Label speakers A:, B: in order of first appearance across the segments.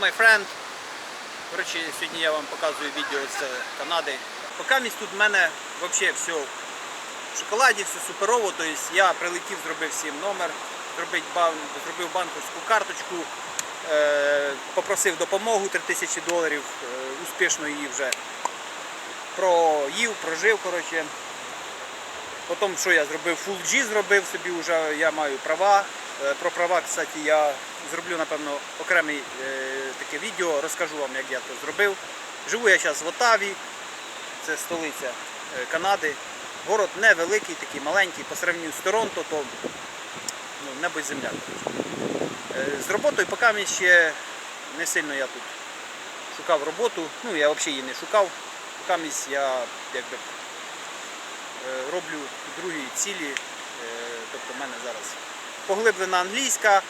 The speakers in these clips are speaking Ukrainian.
A: My friend. Коротше, сьогодні я вам показую відео з Канади. Поки місць тут в мене взагалі все в шоколаді, все суперово. Тобто я прилетів, зробив всім номер, зробив, бан- банківську карточку, е, попросив допомогу 3000 доларів, е, успішно її вже проїв, прожив. Коротше. Потім, що я зробив, Full G зробив собі, вже я маю права. Е, Про права, кстати, я зроблю, напевно, окреме таке відео, розкажу вам, як я це зробив. Живу я зараз в Отаві, це столиця е, Канади. Город невеликий, такий маленький, по сравненню з Торонто, то ну, небо і земля. Е, З роботою поки мені ще не сильно я тут шукав роботу. Ну, я взагалі її не шукав. Поки місць я якби е, роблю другі цілі. Тобто в мене зараз поглиблена англійська,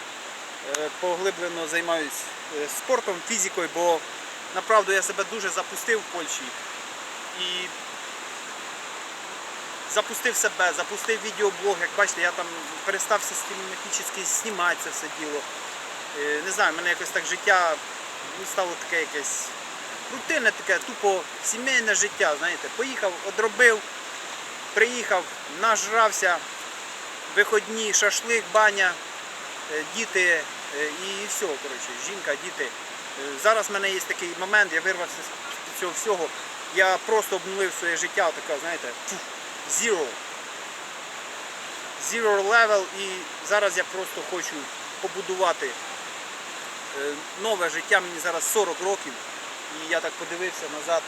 A: поглиблено займаюсь е, спортом, фізикою, бо направду я себе дуже запустив в Польщі. І запустив себе, запустив відеоблог, як бачите, я там перестав систематично знімати це все діло. Е, Не знаю, в мене якось так життя ну, стало таке якесь рутинне, таке, тупо сімейне життя, знаєте, поїхав, одробив, приїхав, нажрався, виходні, шашлик, баня, е, діти е, і все, коротше, жінка, діти. Е, Зараз в мене є такий момент, я вирвався з цього всього. Я просто обнулив своє життя, така, знаєте, zero. Zero level і зараз я просто хочу побудувати е, нове життя. Мені зараз 40 років. І я так подивився назад.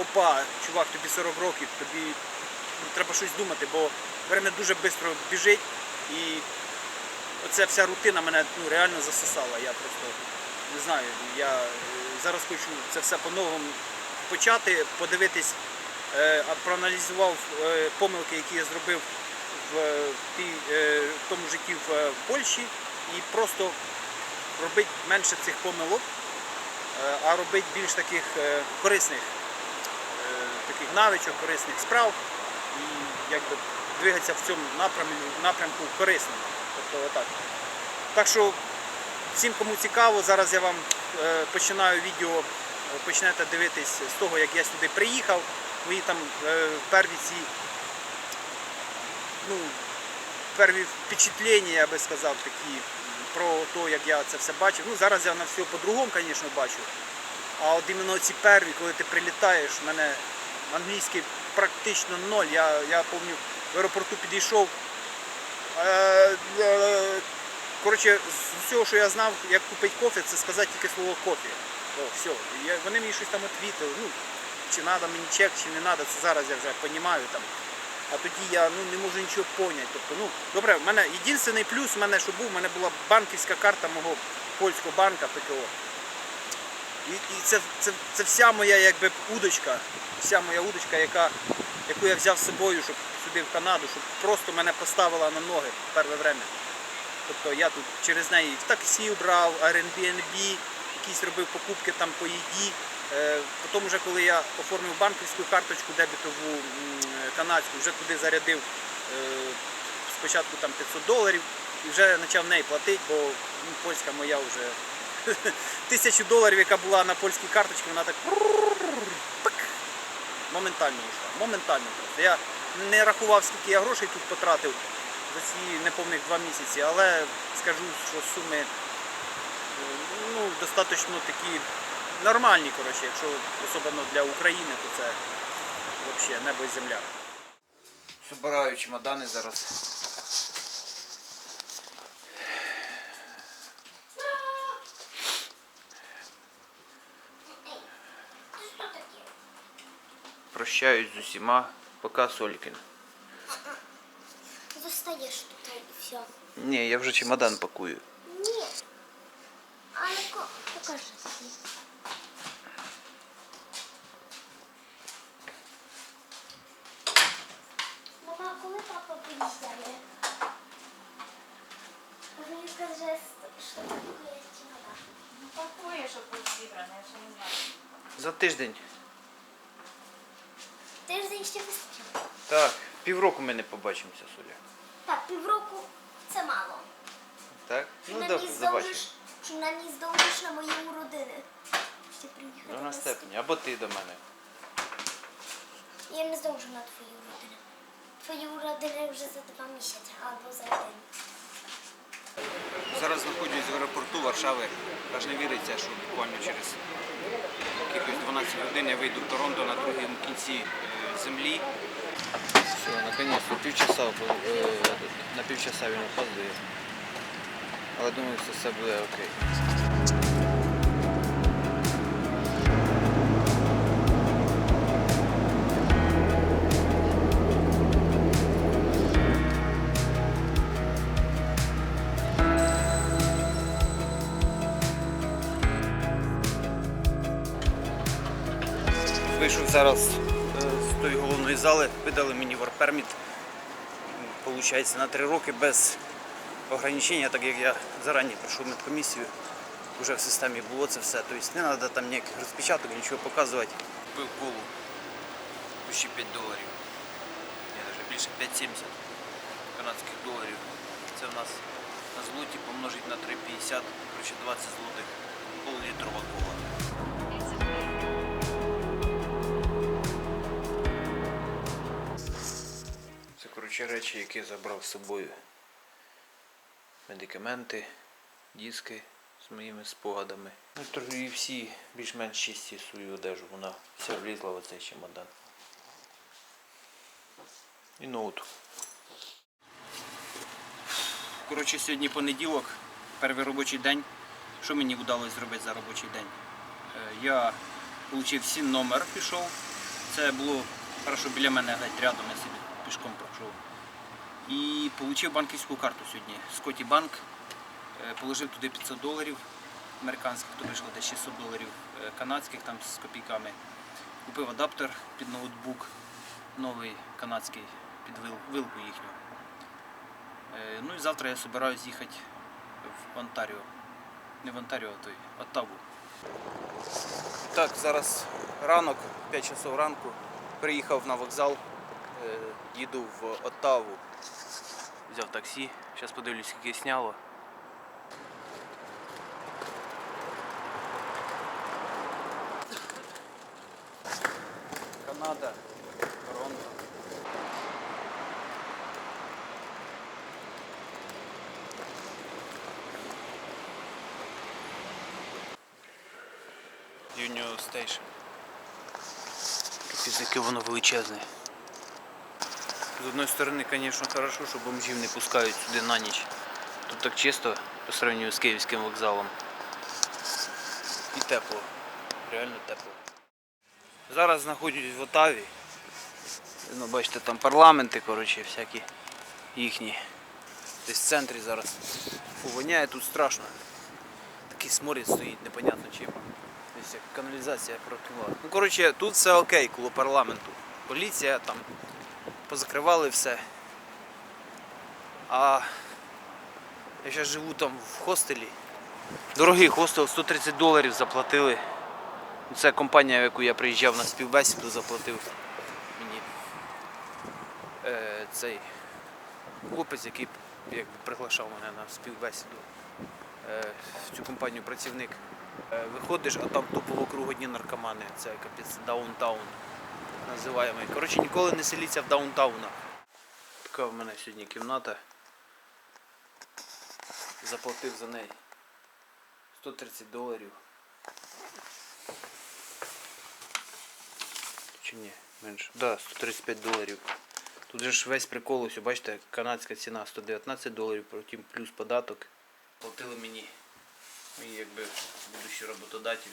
A: Опа, чувак, тобі 40 років, тобі ну, треба щось думати, бо время дуже швидко біжить і оця вся рутина мене ну, реально засосала. Я просто не знаю, я е, зараз хочу це все по-новому почати, подивитись, е, проаналізував е, помилки, які я зробив в, е, в тому житті в Польщі і просто робити менше цих помилок, а робити більш таких корисних таких навичок, корисних справ і якби двигатися в цьому напрямку, напрямку корисно. Тобто отак. Так що всім, кому цікаво, зараз я вам е, починаю відео, е, почнете дивитись з того, як я сюди приїхав. Мої там е, перві ці ну, перві впечатлення, я би сказав, такі про те, як я це все бачив. Ну, зараз я на все по-другому, звісно, бачу. А от іменно ці перві, коли ти прилітаєш, в мене англійський практично ноль. Я, я пам'ятаю, в аеропорту підійшов. Е, е, Коротше, з усього, що я знав, як купити кофе, це сказати тільки слово кофе. О, все. Я, вони мені щось там відвітили. Ну, чи треба мені чек, чи не треба, це зараз я вже розумію. Там. А тоді я ну, не можу нічого поняти. Тобто, ну, добре, в мене єдиний плюс, в мене, що був, в мене була банківська карта мого польського банка ПКО. І, і це, це, це вся моя якби, удочка, вся моя удочка, яка, яку я взяв з собою, щоб сюди в Канаду, щоб просто мене поставила на ноги в перше время. Тобто я тут через неї в таксі брав, Airbnb, якісь робив покупки там по їді. Е, Потім, вже коли я оформив банківську карточку дебітову канадську, вже туди зарядив е, спочатку там 500 доларів і вже почав неї платити, бо ну, польська моя вже тисячу доларів, яка була на польській карточці, вона так моментально йшла. Моментально просто. Я не рахував, скільки я грошей тут потратив за ці неповних два місяці, але скажу, що суми ну, достатньо такі нормальні, коротше, якщо особливо для України, то це взагалі небо і земля. Збираю чемодани зараз. Прощаюсь з усіма, пока Солькін.
B: Zostajesz tutaj i все.
A: Ні, я вже чемодан пакую.
B: Nie. Ale ko pokażę ci. Mama, коли папа приїжджає? Мені скаже, що таке чемодан.
C: Ну, пакує, щоб був зібраний, я ще не знаю.
A: За тиждень.
B: Тиждень ще вистачить.
A: Так, півроку ми не побачимося, Соля.
B: Так, півроку це мало.
A: Так? Ну добре,
B: здовжиш,
A: побачимо.
B: принаймні здовжиш на моєму
A: на степені, або ти до мене.
B: Я не здовжу на твої родини. Твої родини вже за два місяці або за один.
A: Зараз знаходжусь в аеропорту Варшави. Аж не віриться, що буквально через якихось 12 годин я вийду в Торонто на другому кінці е, землі. Все, наконец-то півчаса, е, на півчаса він опаздує. Але думаю, що все буде окей. Вийшов зараз тої видали мені ворперміт. Получається на три роки без ограничення, так як я зарані пройшов медкомісію. Вже в системі було це все. Тобто не треба там ніяких розпечаток, нічого показувати. Купив колу почти 5 доларів. Ні, навіть більше 5,70 канадських доларів. Це в нас на злоті помножить на 3,50, коротше 20 злотих, пол-літрова кола. Коротше речі, які забрав з собою. Медикаменти, диски з моїми спогадами. Ну і всі більш-менш чисті свою одежу. Вона вся влізла в оцей чемодан. І ноут. Коротше, сьогодні понеділок, перший робочий день. Що мені вдалося зробити за робочий день? Е, Я отримав сім номер, пішов. Це було хорошо біля мене геть рядом, я собі пішком пройшов. І отримав банківську карту сьогодні. Скотті Банк. Е, Положив туди 500 доларів американських, то вийшло десь 600 доларів е, канадських там з копійками. Купив адаптер під ноутбук, новий канадський під вилку їхню. Е, Ну і завтра я збираюсь їхати в Онтаріо. Не в Онтаріо, а той Оттаву. Так, зараз ранок, 5 часов ранку. Приїхав на вокзал, їду в Оттаву. Взяв таксі, зараз подивлюсь, скільки сняло. Канада, Торонто. Union Station. Фізики воно величезне. З одної сторони, звісно, хорошо, що бомжів не пускають сюди на ніч. Тут так чисто по сравнению з київським вокзалом. І тепло. Реально тепло. Зараз знаходжусь в Отаві. Ну, бачите, там парламенти, коротше, всякі їхні. Десь в центрі зараз. Фу, воняє тут страшно. Такий сморід стоїть, непонятно чим. Десь як каналізація протекла. Ну, коротше, тут все окей, коло парламенту. Поліція там позакривали все. А я зараз живу там в хостелі. Дорогий хостел, 130 доларів заплатили. Це компанія, в яку я приїжджав на співбесіду, заплатив мені е, цей хлопець, який якби, приглашав мене на співбесіду. Е, в цю компанію працівник. Е, виходиш, а там тупо вокруг одні наркомани. Це капець даунтаун називаємо. Коротше, ніколи не селіться в даунтаунах. Така в мене сьогодні кімната. Заплатив за неї 130 доларів. Чи ні? Менше. Да, 135 доларів. Тут же ж весь прикол, ось, бачите, канадська ціна 119 доларів, потім плюс податок. Платили мені мої якби будущі роботодателі.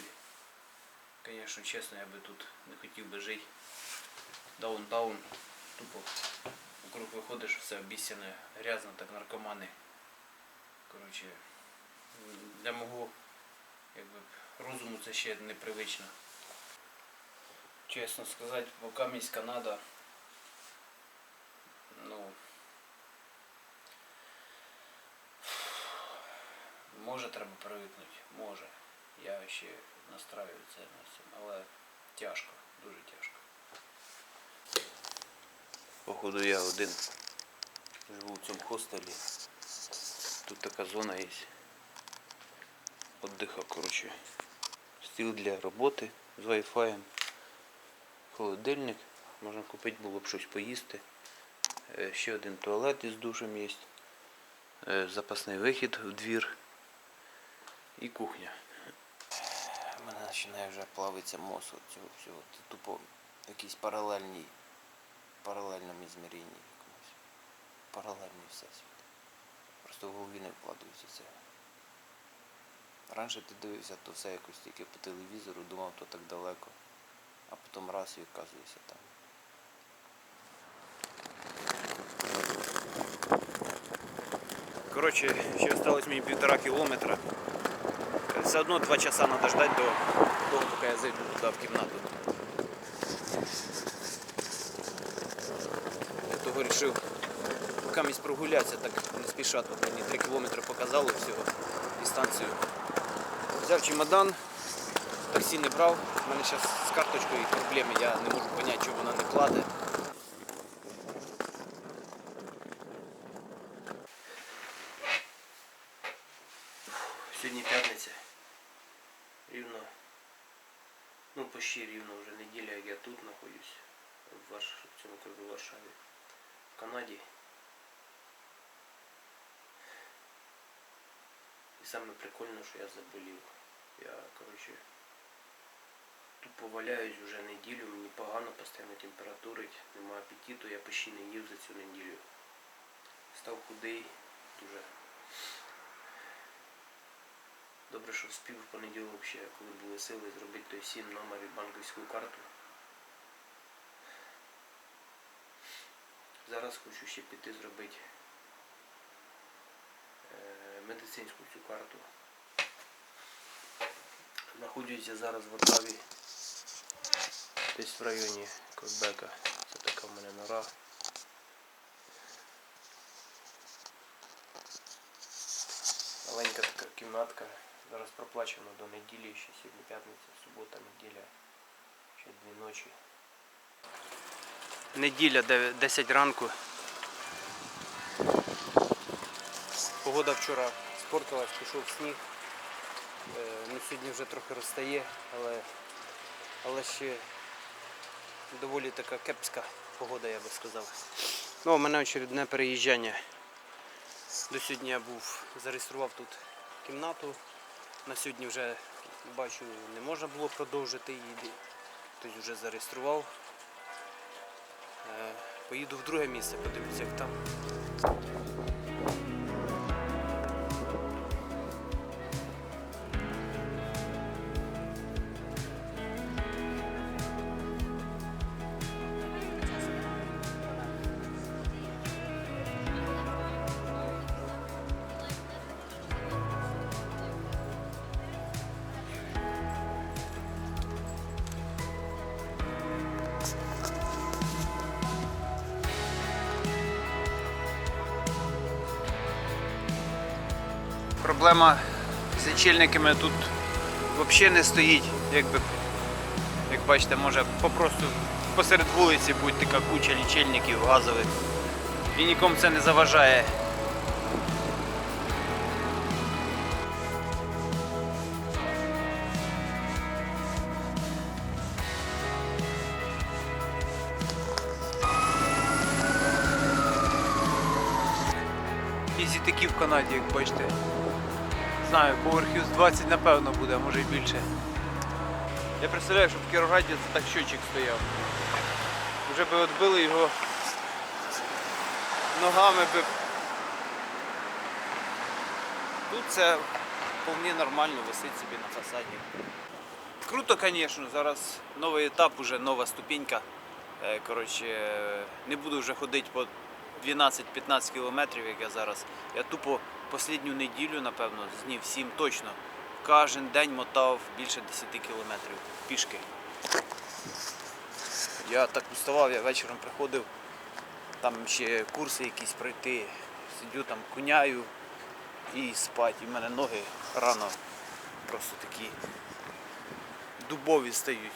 A: Звісно, чесно, я би тут не хотів би жити. Даунтаун, тупо. Вокруг виходиш, все обіцяне, грязно, так наркомани. Коротше, для мого якби, розуму це ще непривично. Чесно сказати, поки місь Канада, ну, може треба привикнути, може. Я ще настраюю це на цьому, але тяжко, дуже тяжко. Походу я один живу в цьому хостелі. Тут така зона є. Отдиха, коротше, стіл для роботи з Wi-Fi, холодильник, можна купити було б щось поїсти. Е, Ще один туалет із душем є. Е, Запасний вихід в двір і кухня. У мене починає вже плавитися мозок тупо якийсь паралельний, паралельному ізміренні якомусь. Паралельний всесвіт. Просто в голові не вкладається це. Раніше ти дивився то все якось тільки по телевізору, думав, то так далеко, а потім раз і оказуєшся там. Коротше, ще осталось мені півтора кілометра. Все одно два часа треба ждати до того, поки я зайду туди в кімнату. Я того вирішив камість прогулятися, так не спішати. От мені 3 кілометри показало всього дистанцію. Взяв чемодан, таксі не брав. У мене зараз з карточкою проблеми, я не можу зрозуміти, чому вона не кладе. Сьогодні п'ятниця. Рівно. Ну, почти рівно вже неділя, як я тут знаходжусь, в, Варш... в цьому кругу Варшаві, в Канаді. І саме прикольно, що я заболів. Я, коротше, тупо валяюсь вже неділю, мені погано, постійно температурить, немає апетиту, я почти не їв за цю неділю. Став худий, дуже. Добре, що вспів в понеділок ще, коли були сили, зробити той сім номер і банківську карту. Зараз хочу ще піти зробити е, медицинську цю карту. Знаходжуся зараз в Отаві, десь в районі Квебека. Це така в мене нора. Маленька така кімнатка. Зараз проплачено до неділі, ще сьогодні п'ятниця, субота, неділя, ще дві ночі. Неділя 10 ранку. Погода вчора спортилась, пішов сніг. Е, Ну, сьогодні вже трохи розстає, але, але ще доволі така кепська погода, я би сказав. Ну, у мене очередне переїжджання. До сьогодні я був, зареєстрував тут кімнату. На сьогодні вже бачу не можна було продовжити її. Хтось вже зареєстрував. Е, Поїду в друге місце, подивлюся, як там. Проблема з лічильниками тут взагалі не стоїть. Якби, як бачите, може попросту посеред вулиці будь така куча лічильників газових. І нікому це не заважає. І Ізі в Канаді, як бачите. Знаю, поверхів з 20 напевно буде, а може і більше. Я представляю, щоб в Кіровграді це так щочик стояв. Вже би відбили його ногами би. Тут це вполне нормально висить собі на фасаді. Круто, звісно, зараз новий етап, уже нова ступенька. Е, Коротше, не буду вже ходити по 12-15 кілометрів, як я зараз. Я тупо останню неділю, напевно, з днів 7 точно. Кожен день мотав більше 10 кілометрів пішки. Я так уставав, я вечором приходив, там ще курси якісь пройти, сидю там, куняю і спать. І в мене ноги рано просто такі дубові стають.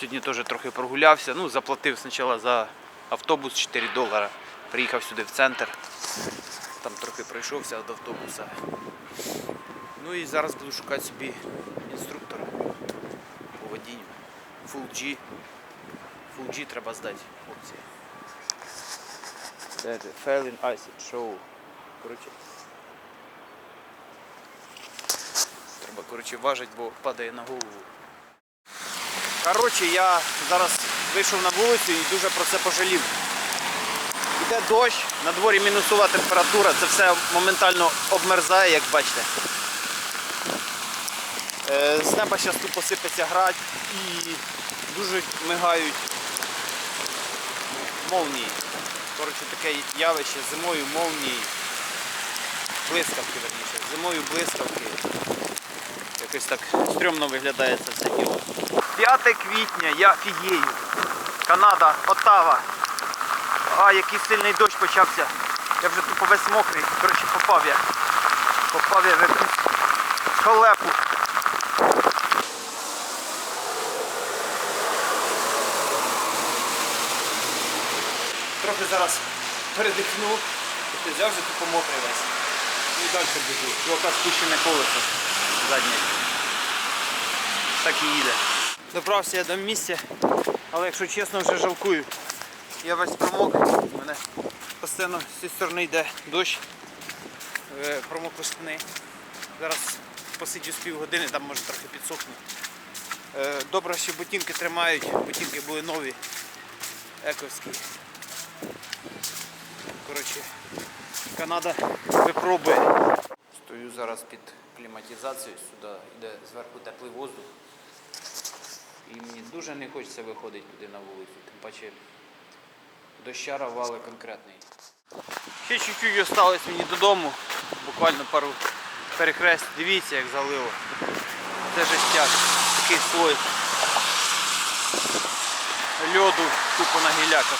A: Сьогодні теж трохи прогулявся. Ну, заплатив спочатку за автобус 4 долара. Приїхав сюди в центр. Там трохи пройшовся до автобуса. Ну і зараз буду шукати собі інструктора по водінню. Full G. Full G треба здати, хлопці. Failing Acid Show. Коротше. Треба, коротше, важить, бо падає на голову. Коротше, я зараз вийшов на вулицю і дуже про це пожалів. Іде дощ, на дворі мінусова температура, це все моментально обмерзає, як бачите. Е, З неба зараз тупо сипеться град і дуже мигають молнії. Коротше, таке явище зимою молнії. Блискавки, верніше. Зимою блискавки. Якось так стрьомно виглядає це все діло. 5 квітня, я фігею. Канада, Оттава. А, який сильний дощ почався. Я вже тупо весь мокрий. Коротше, попав я. Попав я в якусь халепу. Трохи зараз передихну. Тобто взяв вже тупо мокрий весь. І далі біжу. Чувака спущене колесо заднє. Так і їде. Добрався я до місця, але якщо чесно, вже жалкую. Я весь промок, у мене постійно з цієї сторони йде дощ, Е, промокли штани. Зараз посидю з півгодини, там може трохи підсохну. Е, Добре, що ботинки тримають, ботинки були нові, ековські. Коротше, Канада випробує. Стою зараз під кліматизацією, сюди йде зверху теплий воздух. І мені дуже не хочеться виходити туди на вулицю, тим паче дощара вали конкретний. Ще чуть-чуть осталось мені додому, буквально пару перехрест. Дивіться, як залило. Це жестяк, такий слой льоду тупо на гіляках.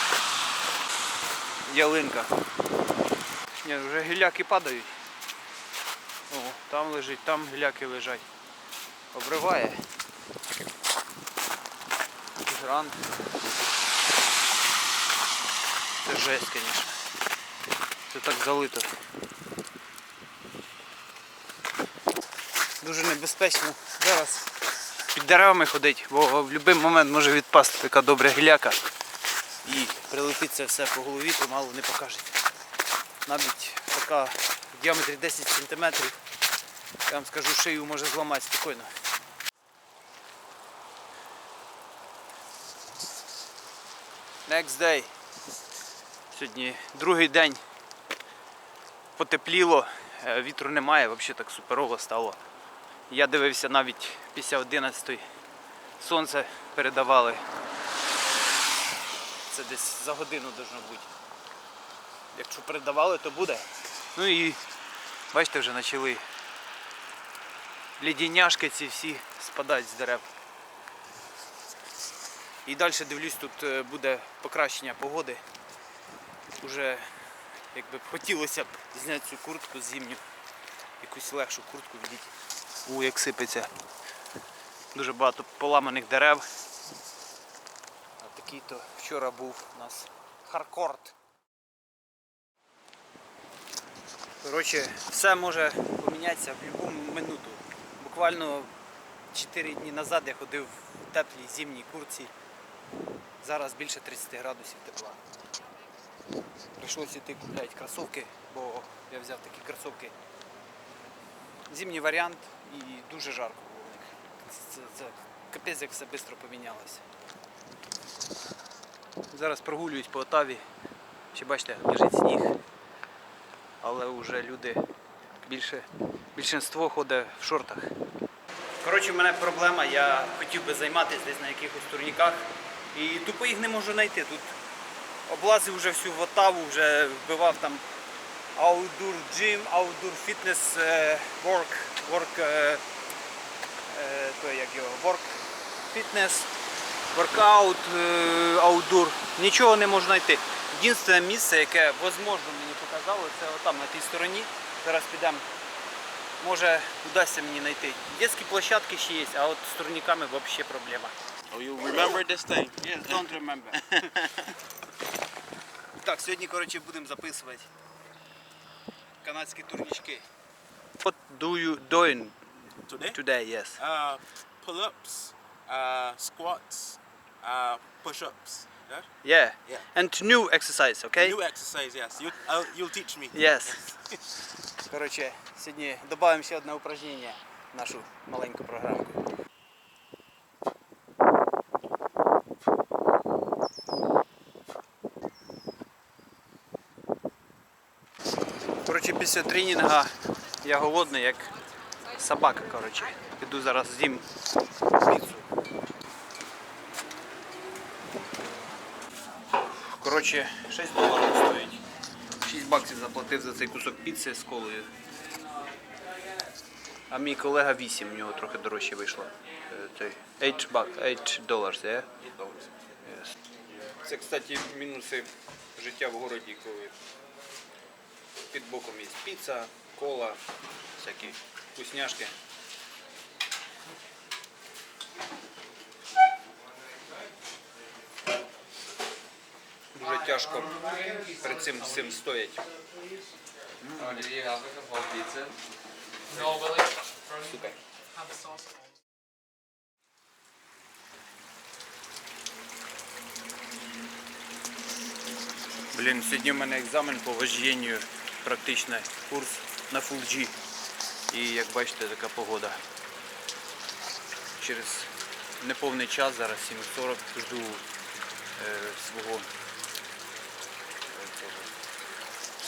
A: Ялинка. Ні, вже гіляки падають. О, там лежить, там гіляки лежать. Обриває. Грант. Це жесть, звісно. Це так залито. Дуже небезпечно зараз під деревами ходить, бо в будь-який момент може відпасти така добра гіляка і прилетить це все по голові, то мало не покажеться. Навіть така в діаметрі 10 см, я вам скажу, шию може зламати спокійно. Next day. Сьогодні другий день. Потепліло, е, вітру немає, взагалі так суперово стало. Я дивився навіть після 11 сонце передавали. Це десь за годину должно бути. Якщо передавали, то буде. Ну і бачите, вже почали лідіняшки ці всі спадають з дерев. І далі дивлюсь, тут е, буде покращення погоди. Уже якби б хотілося б зняти цю куртку зимню. Якусь легшу куртку вдіть. У, як сипеться. Дуже багато поламаних дерев. А такий то вчора був у нас харкорд. Коротше, все може помінятися в будь-яку минуту. Буквально 4 дні назад я ходив в теплій зимній курці. Зараз більше 30 градусів тепла. Прийшлося йти купляти кросівки, бо я взяв такі кросівки. Зимній варіант і дуже жарко було в це, це капець як все швидко помінялося. Зараз прогулююсь по Отаві. Ще бачите, лежить сніг. Але вже люди більше, більшинство ходить в шортах. Коротше, в мене проблема, я хотів би займатися десь на якихось турніках і тупо їх не можу знайти. Тут облазив вже всю Вотаву, вже вбивав там outdoor gym, outdoor fitness, work, work, то як його, work fitness, workout, outdoor. Нічого не можу знайти. Єдине місце, яке можливо мені показало, це отам на тій стороні. Зараз підемо. Може удасться мені знайти. Детські площадки ще є, а от з турніками взагалі проблема.
D: Oh, you remember this thing?
A: Yes, don't remember. так, сьогодні, коротше, будемо записувати канадські турнічки. What do you doing
D: Today?
A: today? Yes.
D: Uh, pull-ups, uh, squats, uh, push-ups. Yeah?
A: Yeah.
D: Yeah.
A: And new exercise, okay?
D: New exercise, yes. You, uh, you'll teach me.
A: Yes. Коротше, сьогодні додаємо ще одне упражнення в нашу маленьку програмку. Коротше, після тренінгу я голодний, як собака, коротше. Піду зараз з'їм піцу. Коротше, 6 доларів стоїть. 6 баксів заплатив за цей кусок піци з колою. А мій колега 8, в нього трохи дорожче вийшло. Е, 8 бак, 8 доларів, yeah? Це, кстати, мінуси життя в городі, коли під боком є піца, кола, всякі вкусняшки. Дуже тяжко перед цим всім стоять. Блін, сьогодні в мене екзамен по вождінню, практичний курс на Full G. І як бачите, така погода. Через неповний час, зараз 7.40, жду е, свого е,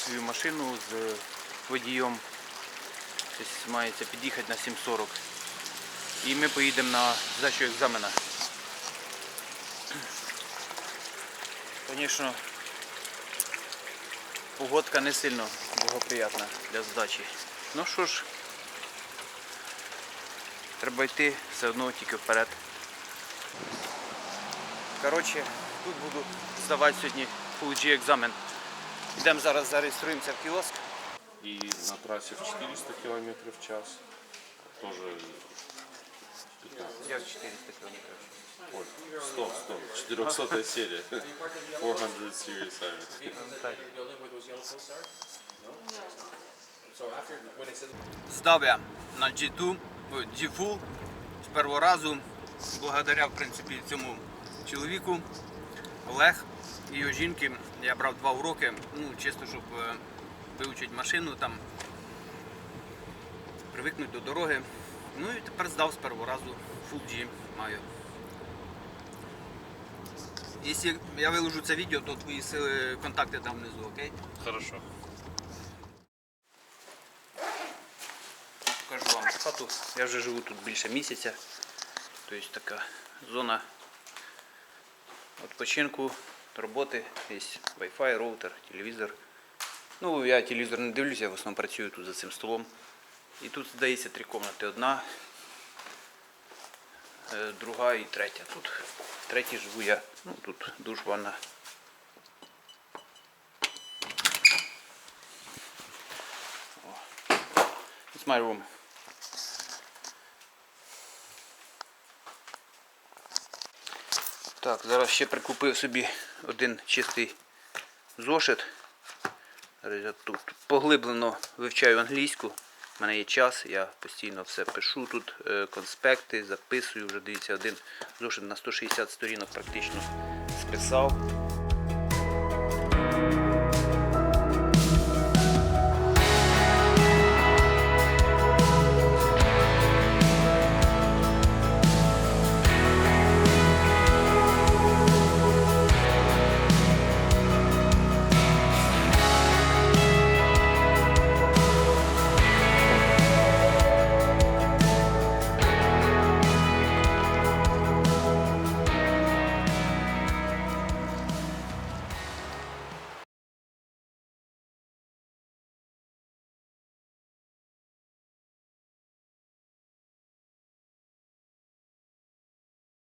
A: свою машину з водієм. Тобто мається під'їхати на 7.40. І ми поїдемо на здачу екзамена. Звісно, Погодка не сильно благоприятна для здачі. Ну що ж, треба йти все одно тільки вперед. Коротше, тут буду здавати сьогодні G екзамен. Йдемо зараз зареєструємося в кіоск.
E: И на трассе в 400 км в час тоже
A: Я в 400 км.
E: ой, 100, 100, 400 серия, 400 series.
A: Здав я на G2, G-Full з першого разу, благодаря в принципі цьому чоловіку Олег і його жінки. Я брав два уроки, ну чисто, щоб е, вивчити машину там, привикнути до дороги. Ну і тепер здав з першого разу Full G маю. Якщо я виложу це відео, то твої контакти там внизу, окей?
E: Хорошо.
A: Покажу вам хату. Я вже живу тут більше місяця. Тобто така зона відпочинку, роботи, є Wi-Fi, роутер, телевізор. Ну, я телевізор не дивлюся, я в основному працюю тут за цим столом. І тут здається три кімнати. Одна, е, друга і третя. Тут в третій живу я. Ну, тут душ, ванна. It's my room. Так, зараз ще прикупив собі один чистий зошит. Зараз я тут поглиблено вивчаю англійську. У мене є час, я постійно все пишу тут, е, конспекти, записую, вже дивіться, один зошит на 160 сторінок практично списав.